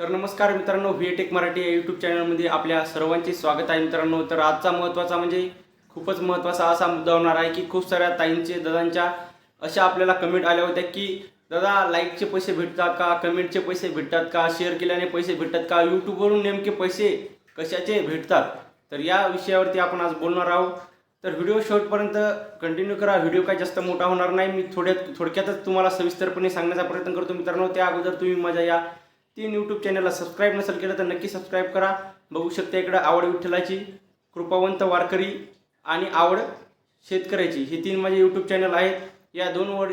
तर नमस्कार मित्रांनो व्ही टेक मराठी या यूट्यूब चॅनलमध्ये आपल्या सर्वांचे स्वागत आहे मित्रांनो. तर आजचा महत्त्वाचा म्हणजे खूपच महत्त्वाचा असा मुद्दा होणार आहे की खूप साऱ्या ताईंचे दादांच्या अशा आपल्याला कमेंट आल्या होत्या की दादा लाईकचे पैसे भेटतात का? कमेंटचे पैसे भेटतात का? शेअर केल्याने पैसे भेटतात का? यूट्यूबवरून नेमके पैसे कशाचे भेटतात? तर या विषयावरती आपण आज बोलणार आहोत. तर व्हिडिओ शेवटपर्यंत कंटिन्यू करा. व्हिडिओ काय जास्त मोठा होणार नाही. मी थोड्यात थोडक्यातच तुम्हाला सविस्तरपणे सांगण्याचा प्रयत्न करतो मित्रांनो. त्या अगोदर तुम्ही माझ्या या तीन यूट्यूब चॅनलला सबस्क्राईब नसेल केलं तर नक्की सबस्क्राईब करा. बघू शकता इकडं आवड विठ्ठलाची कृपावंत वारकरी आणि आवड शेतकऱ्याची. हे तीन माझे यूट्यूब चॅनल आहेत. या दोन वर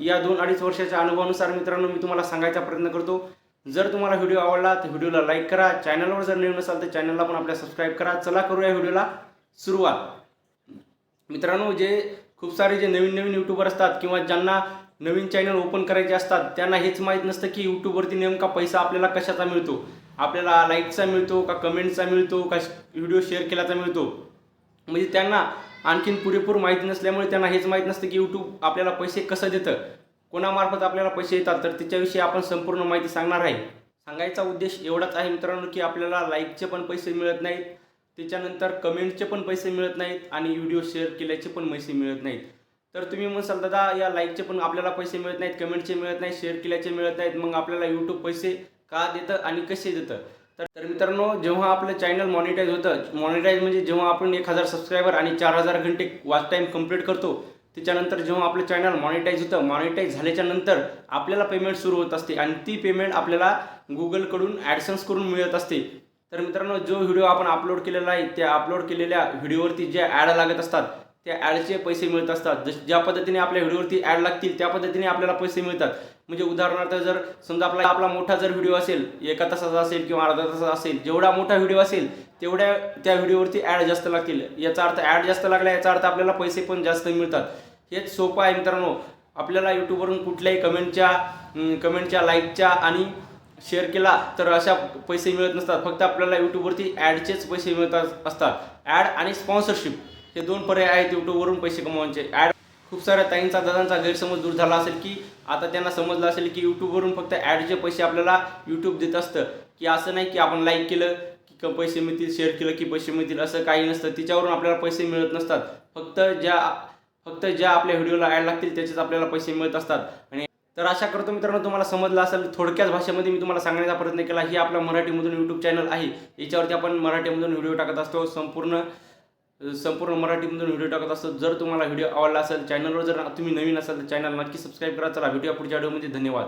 या दोन अडीच वर्षाच्या अनुभवानुसार मित्रांनो मी तुम्हाला सांगायचा प्रयत्न करतो. जर तुम्हाला व्हिडिओ आवडला तर व्हिडिओला लाईक करा. चॅनलवर जर नवीन असाल तर चॅनलला पण आपल्या सबस्क्राईब करा. चला करूया व्हिडिओला सुरुवात. मित्रांनो जे खूप सारे जे नवीन नवीन यूट्यूबर असतात किंवा ज्यांना नवीन चॅनल ओपन करायचे असतात त्यांना हेच माहीत नसतं की यूट्यूबवरती नेमका पैसा आपल्याला कशाचा मिळतो? आपल्याला लाईकचा मिळतो का कमेंटचा मिळतो का व्हिडिओ शेअर केल्याचा मिळतो? म्हणजे त्यांना आणखीन पुरेपूर माहिती नसल्यामुळे त्यांना हेच माहीत नसतं की यूट्यूब आपल्याला पैसे कसं देतं? कोणामार्फत आपल्याला पैसे येतात? तर त्याच्याविषयी आपण संपूर्ण माहिती सांगणार आहे. सांगायचा उद्देश एवढाच आहे मित्रांनो की आपल्याला लाईकचे पण पैसे मिळत नाहीत. त्याच्यानंतर कमेंटचे पण पैसे मिळत नाहीत आणि व्हिडिओ शेअर केल्याचे पण पैसे मिळत नाहीत. तर तुम्ही म्हणसाल दादा या लाईकचे पण आपल्याला पैसे मिळत नाहीत कमेंटचे मिळत नाहीत शेअर केल्याचे मिळत नाहीत मग आपल्याला यूट्यूब पैसे का देतं आणि कसे देतं? तर तर मित्रांनो जेव्हा आपलं चॅनल मॉनिटाईज होतं मॉनिटाईज म्हणजे जेव्हा आपण एक हजार सबस्क्रायबर आणि चार हजार घंटे वॉच टाईम कंप्लीट करतो त्याच्यानंतर जेव्हा आपलं चॅनल मॉनिटाईज होतं मॉनिटाईज झाल्याच्यानंतर आपल्याला पेमेंट सुरू होत असते आणि ती पेमेंट आपल्याला गुगलकडून ॲडसन्स करून मिळत असते. तर मित्रांनो जो व्हिडिओ आपण अपलोड केलेला आहे त्या अपलोड केलेल्या व्हिडिओवरती ज्या ॲड लागत असतात त्या ॲडचे पैसे मिळत असतात. जस ज्या पद्धतीने आपल्या व्हिडिओवरती ॲड लागतील त्या पद्धतीने आपल्याला पैसे मिळतात. म्हणजे उदाहरणार्थ जर समजा आपला आपला मोठा जर व्हिडिओ असेल एका तासाचा असेल किंवा अर्धा तासाचा असेल जेवढा मोठा व्हिडिओ असेल तेवढ्या त्या व्हिडिओवरती ॲड जास्त लागतील. याचा अर्थ ॲड जास्त लागला याचा अर्थ आपल्याला पैसे पण जास्त मिळतात. हेच सोपं आहे मित्रांनो. आपल्याला यूट्यूबवरून कुठल्याही कमेंटच्या कमेंटच्या लाईकच्या आणि शेअर केला तर अशा पैसे मिळत नसतात. फक्त आपल्याला यूट्यूबवरती ॲडचेच पैसे मिळतात असतात. ॲड आणि स्पॉन्सरशिप. हे दोन पर्याय आहेत यूट्यूबवरून पैसे कमवायचे. ॲड खूप साऱ्या ताईंचा दादांचा गैरसमज दूर झाला असेल की आता त्यांना समजलं असेल की यूट्यूबवरून फक्त ॲडचे पैसे आपल्याला यूट्यूब देत असतं. की असं नाही की आपण लाईक केलं की पैसे मिळतील शेअर केलं की पैसे मिळतील असं काही नसतं. तिच्यावरून आपल्याला पैसे मिळत नसतात. फक्त ज्या फक्त ज्या आपल्या व्हिडिओला ॲड लागतील त्याचेच आपल्याला पैसे मिळत असतात. आणि तर आशा करतो मित्रांनो तुम्हाला समजलं असेल थोडक्याच भाषेमध्ये मी तुम्हाला सांगण्याचा प्रयत्न केला. ही आपला मराठीमधून यूट्यूब चॅनल आहे. याच्यावरती आपण मराठीमधून व्हिडिओ टाकत असतो. संपूर्ण संपूर्ण मराठीमधून व्हिडिओ टाकत असतो जर तुम्हाला व्हिडिओ आवडला असेल चॅनलवर जर तुम्ही नवीन असाल तर चॅनल नक्की सबस्क्राईब करा. चला व्हिडिओ पुढच्या व्हिडिओमध्ये धन्यवाद.